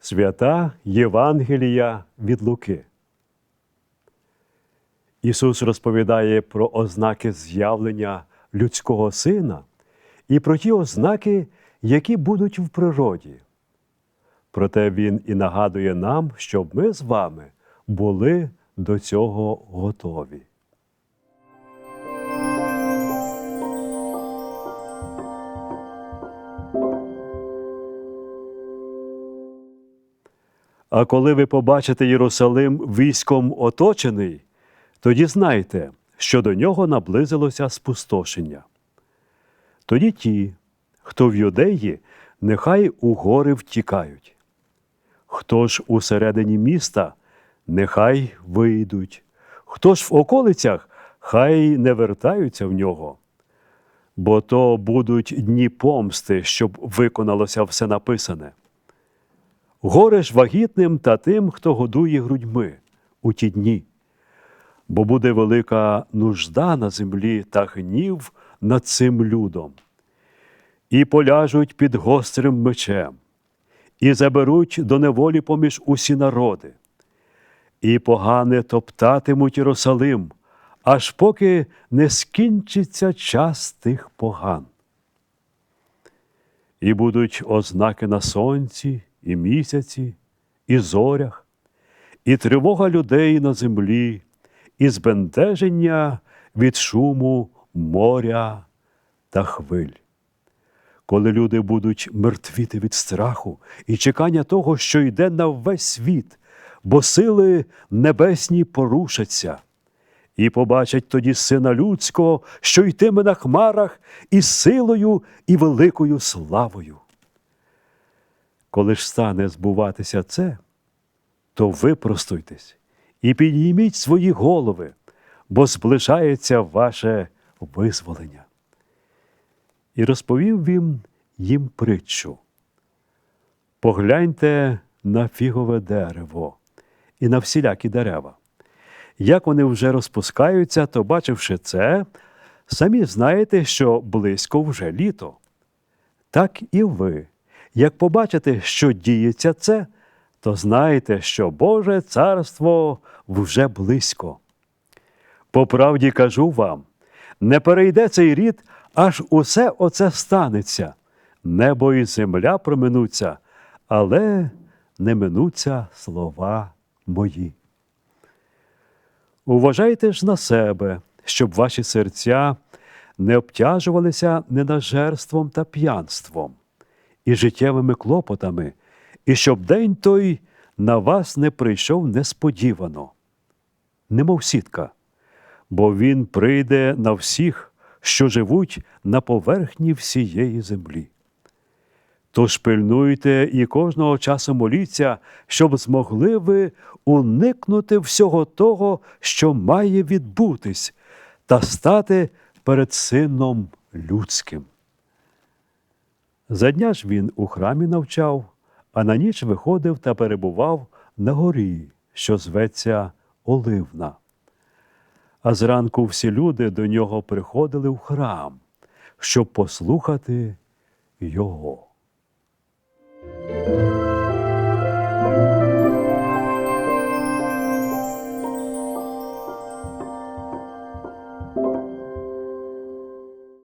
Свята Євангелія від Луки. Ісус розповідає про ознаки з'явлення людського сина і про ті ознаки, які будуть в природі. Проте Він і нагадує нам, щоб ми з вами були до цього готові. А коли ви побачите Єрусалим військом оточений, тоді знайте, що до нього наблизилося спустошення. Тоді ті, хто в юдеї, нехай у гори втікають. Хто ж усередині міста, нехай вийдуть, хто ж в околицях, хай не вертаються в нього. Бо то будуть дні помсти, щоб виконалося все написане. Горе ж вагітним та тим, хто годує грудьми у ті дні, бо буде велика нужда на землі та гнів над цим людом, і поляжуть під гострим мечем, і заберуть до неволі поміж усі народи, і погане топтатимуть Єрусалим, аж поки не скінчиться час тих поган. І будуть ознаки на сонці, і місяці, і зорях, і тривога людей на землі, і збентеження від шуму моря та хвиль. Коли люди будуть мертвіти від страху і чекання того, що йде на весь світ, бо сили небесні порушаться, і побачать тоді сина людського, що йтиме на хмарах із силою і великою славою. Коли ж стане збуватися це, то випростуйтесь і підійміть свої голови, бо зближається ваше визволення. І розповів він їм притчу. Погляньте на фігове дерево і на всілякі дерева. Як вони вже розпускаються, то, бачивши це, самі знаєте, що близько вже літо. Так і ви. Як побачите, що діється це, то знайте, що Боже царство вже близько. По правді кажу вам, не перейде цей рід, аж усе оце станеться. Небо і земля проминуться, але не минуться слова мої. Уважайте ж на себе, щоб ваші серця не обтяжувалися ненажерством та п'янством і життєвими клопотами, і щоб день той на вас не прийшов несподівано, немов сітка, бо він прийде на всіх, що живуть на поверхні всієї землі. Тож пильнуйте і кожного часу моліться, щоб змогли ви уникнути всього того, що має відбутись, та стати перед Сином Людським. За дня ж він у храмі навчав, а на ніч виходив та перебував на горі, що зветься Оливна. А зранку всі люди до нього приходили в храм, щоб послухати його.